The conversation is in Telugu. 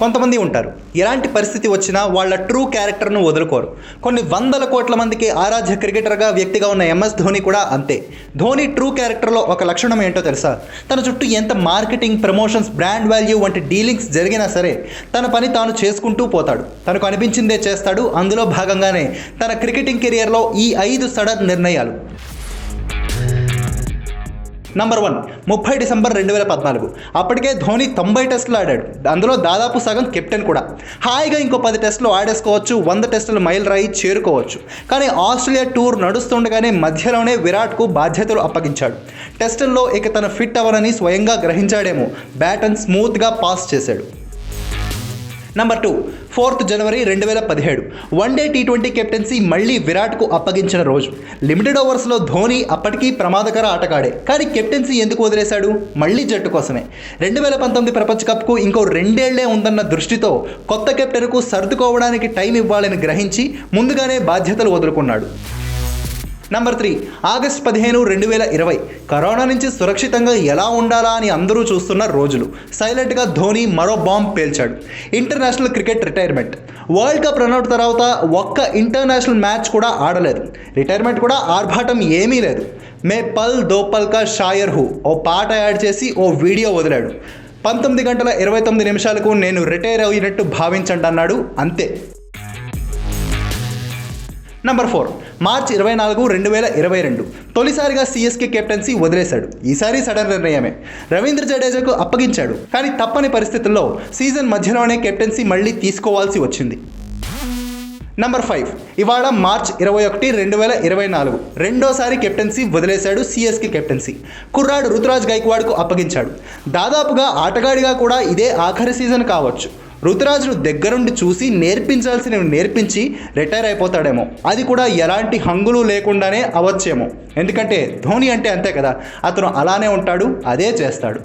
కొంతమంది ఉంటారు. ఎలాంటి పరిస్థితి వచ్చినా వాళ్ళ ట్రూ క్యారెక్టర్ను వదులుకోరు. కొన్ని వందల కోట్ల మందికి ఆరాధ్య క్రికెటర్గా వ్యక్తిగా ఉన్న ఎంఎస్ ధోని కూడా అంతే. ధోని ట్రూ క్యారెక్టర్లో ఒక లక్షణం ఏంటో తెలుసా? తన చుట్టూ ఎంత మార్కెటింగ్ ప్రమోషన్స్ బ్రాండ్ వాల్యూ వంటి డీలింగ్స్ జరిగినా సరే తన పని తాను చేసుకుంటూ పోతాడు. తనకు అనిపించిందే చేస్తాడు. అందులో భాగంగానే తన క్రికెటింగ్ కెరియర్లో ఈ ఐదు సడన్ నిర్ణయాలు. నంబర్ వన్ ముప్పై డిసెంబర్ రెండు వేల పద్నాలుగు. అప్పటికే ధోని తొంభై టెస్టులు ఆడాడు. అందులో దాదాపు సగం కెప్టెన్ కూడా. హాయిగా ఇంకో పది టెస్టులు ఆడేసుకోవచ్చు వంద టెస్టులు మైల్ రాయి చేరుకోవచ్చు. కానీ ఆస్ట్రేలియా టూర్ నడుస్తుండగానే మధ్యలోనే విరాట్కు బాధ్యతలు అప్పగించాడు. టెస్టుల్లో ఇక తన ఫిట్ అవ్వనని స్వయంగా గ్రహించాడేమో. బ్యాటన్ స్మూత్గా పాస్ చేశాడు. నంబర్ టూ ఫోర్త్ జనవరి రెండు వేల పదిహేడు. One day T twenty captaincy మళ్ళీ విరాట్కు అప్పగించిన రోజు. లిమిటెడ్ ఓవర్స్లో ధోని అప్పటికీ ప్రమాదకర ఆటగాడే. కానీ కెప్టెన్సీ ఎందుకు వదిలేశాడు? మళ్ళీ జట్టు కోసమే. రెండు వేల పంతొమ్మిది ప్రపంచ కప్కు ఇంకో రెండేళ్ళే ఉందన్న దృష్టితో కొత్త కెప్టెన్కు సర్దుకోవడానికి టైం ఇవ్వాలని గ్రహించి ముందుగానే బాధ్యతలు వదులుకున్నాడు. నంబర్ త్రీ ఆగస్ట్ పదిహేను రెండు వేల ఇరవై. కరోనా నుంచి సురక్షితంగా ఎలా ఉండాలా అని అందరూ చూస్తున్న రోజులు. సైలెంట్గా ధోని మరో bomb పేల్చాడు. International cricket retirement world cup run out తర్వాత ఒక్క ఇంటర్నేషనల్ మ్యాచ్ కూడా ఆడలేదు. రిటైర్మెంట్ కూడా ఆర్భాటం ఏమీ లేదు. మే పల్ దోపల్ కా షాయర్ హూ. ఓ పాట యాడ్ చేసి ఓ వీడియో వదిలాడు. పంతొమ్మిది గంటల ఇరవై తొమ్మిది నిమిషాలకు నేను రిటైర్ అయినట్టు భావించండి అన్నాడు. అంతే. నంబర్ ఫోర్ మార్చ్ ఇరవై నాలుగు రెండు వేల ఇరవై రెండు. తొలిసారిగా సిఎస్కే కెప్టెన్సీ వదిలేశాడు. ఈసారి సడన్ నిర్ణయమే. రవీంద్ర జడేజాకు అప్పగించాడు. కానీ తప్పని పరిస్థితుల్లో సీజన్ మధ్యలోనే కెప్టెన్సీ మళ్ళీ తీసుకోవాల్సి వచ్చింది. నంబర్ ఫైవ్ ఇవాళ మార్చ్ ఇరవై ఒకటి రెండు వేల ఇరవై నాలుగు. రెండోసారి కెప్టెన్సీ వదిలేశాడు సిఎస్కే కెప్టెన్సీ. కుర్రాడు రుతురాజ్ గైక్వాడ్కు అప్పగించాడు. దాదాపుగా ఆటగాడిగా కూడా ఇదే ఆఖరి సీజన్ కావచ్చు. రుతురాజును దగ్గరుండి చూసి నేర్పించాల్సినవి నేర్పించి రిటైర్ అయిపోతాడేమో అది కూడా ఎలాంటి హంగులు లేకుండానే అవ్వచ్చేమో ఎందుకంటే ధోని అంటే అంతే కదా అతను అలానే ఉంటాడు అదే చేస్తాడు